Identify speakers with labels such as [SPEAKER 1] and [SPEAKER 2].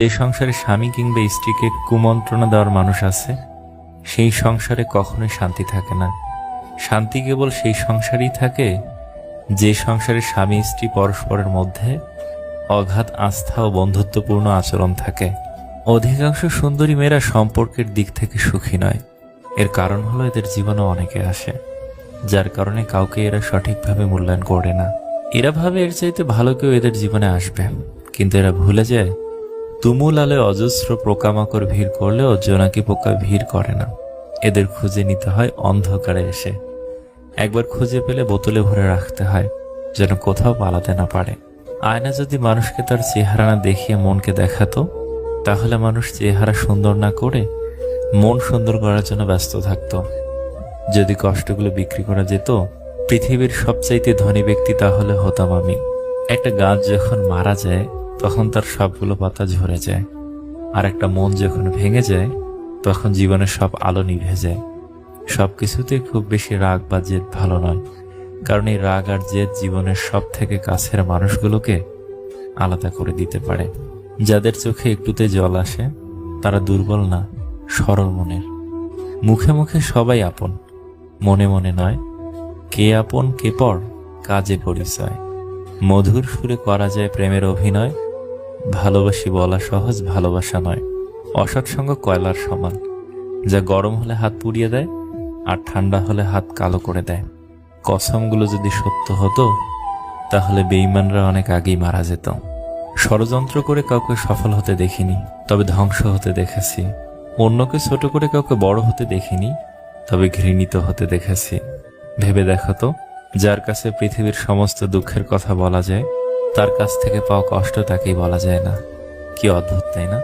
[SPEAKER 1] যে সংসারে স্বামী কিংবা স্ত্রীকে কুমন্ত্রণা দেওয়ার মানুষ আছে, সেই সংসারে কখনোই শান্তি থাকে না। শান্তি কেবল সেই সংসারই থাকে, যে সংসারে স্বামী, স্ত্রী পরস্পরের মধ্যে অগাধ আস্থা ও বন্ধুত্বপূর্ণ আচরণ থাকে। অধিকাংশ সুন্দরী মেয়েরা সম্পর্কের দিক থেকে সুখী নয়। এর কারণ হলো এদের জীবনে অনেকে আসে, যার কারণে কাউকে এরা সঠিকভাবে মূল্যায়ন করে না। এরা ভাবে এর চাইতে ভালো কেউ এদের জীবনে আসবে, কিন্তু এরা ভুলে যায় তুমুল আলে অজস্র পোকামাকড় ভিড় করলেও জোনাকি পোকা ভিড় করে না। এদের খুঁজে নিতে হয় অন্ধকারে এসে। একবার খুঁজে পেলে বোতলে ভরে রাখতে হয়, যেন কোথাও পালাতে না পারে। আয়না যদি মানুষকে তার চেহারা না দেখিয়ে মনকে দেখাতো, তাহলে মানুষ চেহারা সুন্দর না করে মন সুন্দর করার জন্য ব্যস্ত থাকত। যদি কষ্টগুলো বিক্রি করা যেত, পৃথিবীর সবচাইতে ধনী ব্যক্তি তাহলে হতাম আমি। একটা গাছ যখন মারা যায় তখন তার সবগুলো পাতা ঝরে যায়। আর একটা মন যখন ভেঙে যায়, তখন জীবনের সব আলো নিভে যায়। সব কিছুতে খুব বেশি রাগ বা জেদ ভালো নয়, কারণ এই রাগ আর জেদ জীবনের সব থেকে কাছের মানুষগুলোকে আলাদা করে দিতে পারে। যাদের চোখে একটুতে জল আসে, তারা দুর্বল না, সরল মনের। মুখে মুখে সবাই আপন, মনে মনে নয়, কে আপন কে পর কাজে পরিচয়। মধুর সুরে করা যায় প্রেমের অভিনয় ভালোবাসি বলা সহজ, ভালোবাসা নয়। অসৎ সঙ্গ কয়লার সমান। যা গরম হলে হাত পুড়িয়ে দেয়, আর ঠান্ডা হলে হাত কালো করে দেয়। কসমগুলো যদি সত্য হতো, তাহলে বেইমানরা অনেক আগেই মারা যেত। ষড়যন্ত্র করে কাউকে সফল হতে দেখিনি, তবে ধ্বংস হতে দেখেছি। অন্যকে ছোট করে কাউকে বড় হতে দেখিনি, তবে ঘৃণিত হতে দেখেছি। ভেবে দেখো তো, যার কাছে পৃথিবীর সমস্ত দুঃখের কথা বলা যায় তার কাছ থেকে পাওয়া কষ্ট তাকেই বলা যায় না। কি অদ্ভুত তাই না?